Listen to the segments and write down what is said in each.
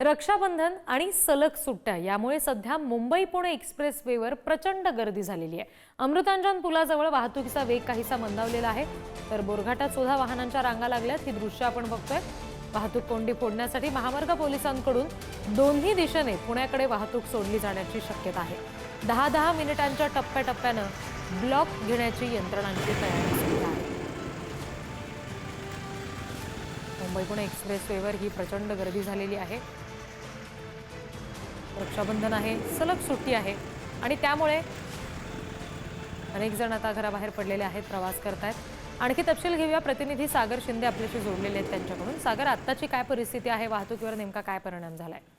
रक्षाबंधन आणि सलग सुट्ट्या यामुळे सध्या मुंबई पुणे एक्सप्रेस वेवर प्रचंड गर्दी झालेली आहे. अमृतांजन पुलाजवळ वाहतुकीचा वेग काहीसा मंदावलेला आहे. तर बोरघाटात सुद्धा वाहनांच्या रांगा लागल्यात. ही दृश्य आपण बघतोय. वाहतूक कोंडी फोडण्यासाठी महामार्ग पोलिसांकडून दोन्ही दिशेने पुण्याकडे वाहतूक सोडली जाण्याची शक्यता आहे. दहा दहा मिनिटांच्या टप्प्याटप्प्यानं ब्लॉक घेण्याची यंत्रणांची तयारी सुरू आहे. मुंबई पुणे एक्सप्रेस वेवर ही प्रचंड गर्दी झालेली आहे. रक्षाबंधन आहे सलग सुट्टी आहे आणि त्यामुळे अनेक जण आता घराबाहेर पडलेले आहेत प्रवास करतायत. आणखी तपशील घेऊया प्रतिनिधी सागर शिंदे आपल्याशी जोडलेले आहेत त्यांच्याकडून. सागर आत्ताची काय परिस्थिती आहे? वाहतुकीवर नेमका काय परिणाम झालाय? आहे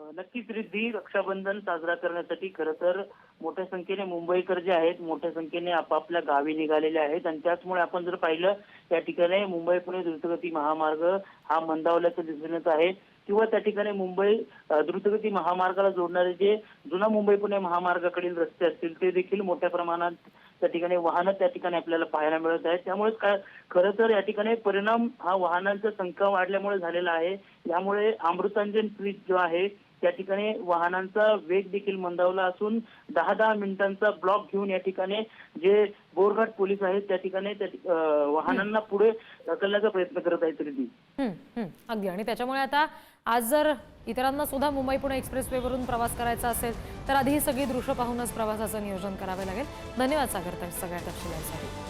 नक्कीच रिद्धी रक्षाबंधन साजरा करण्यासाठी खरं तर मोठ्या संख्येने मुंबईकर जे आहेत मोठ्या संख्येने आपापल्या गावी निघालेले आहेत. आणि त्याचमुळे आपण जर पाहिलं त्या ठिकाणी मुंबई पुणे द्रुतगती महामार्ग हा मंदावल्याचं दिसून येत आहे. किंवा त्या ठिकाणी मुंबई द्रुतगती महामार्गाला जोडणारे जे जुना मुंबई पुणे महामार्गाकडील रस्ते असतील ते देखील मोठ्या प्रमाणात त्या ठिकाणी वाहनं त्या ठिकाणी आपल्याला पाहायला मिळत आहेत. त्यामुळे काय खरं तर या ठिकाणी परिणाम हा वाहनांचा संख्या वाढल्यामुळे झालेला आहे. यामुळे अमृतांजन ब्रिज जो आहे त्या ठिकाणी वाहनांचा वेग देखील मंदावला असून दहा दहा मिनिटांचा ब्लॉक घेऊन या ठिकाणी जे बोरघाट पोलीस आहेत त्या ठिकाणी त्या वाहनांना पुढे ढकलण्याचा प्रयत्न करत आहेत रिद्धी. अगदी. आणि त्याच्यामुळे आता आज जर इतरांना सुद्धा मुंबई पुणे एक्सप्रेस वेवरून प्रवास करायचा असेल तर आधी ही सगळी दृश्य पाहूनच प्रवासाचं नियोजन करावे लागेल. धन्यवाद सागर सगळ्या तपशिलांसाठी.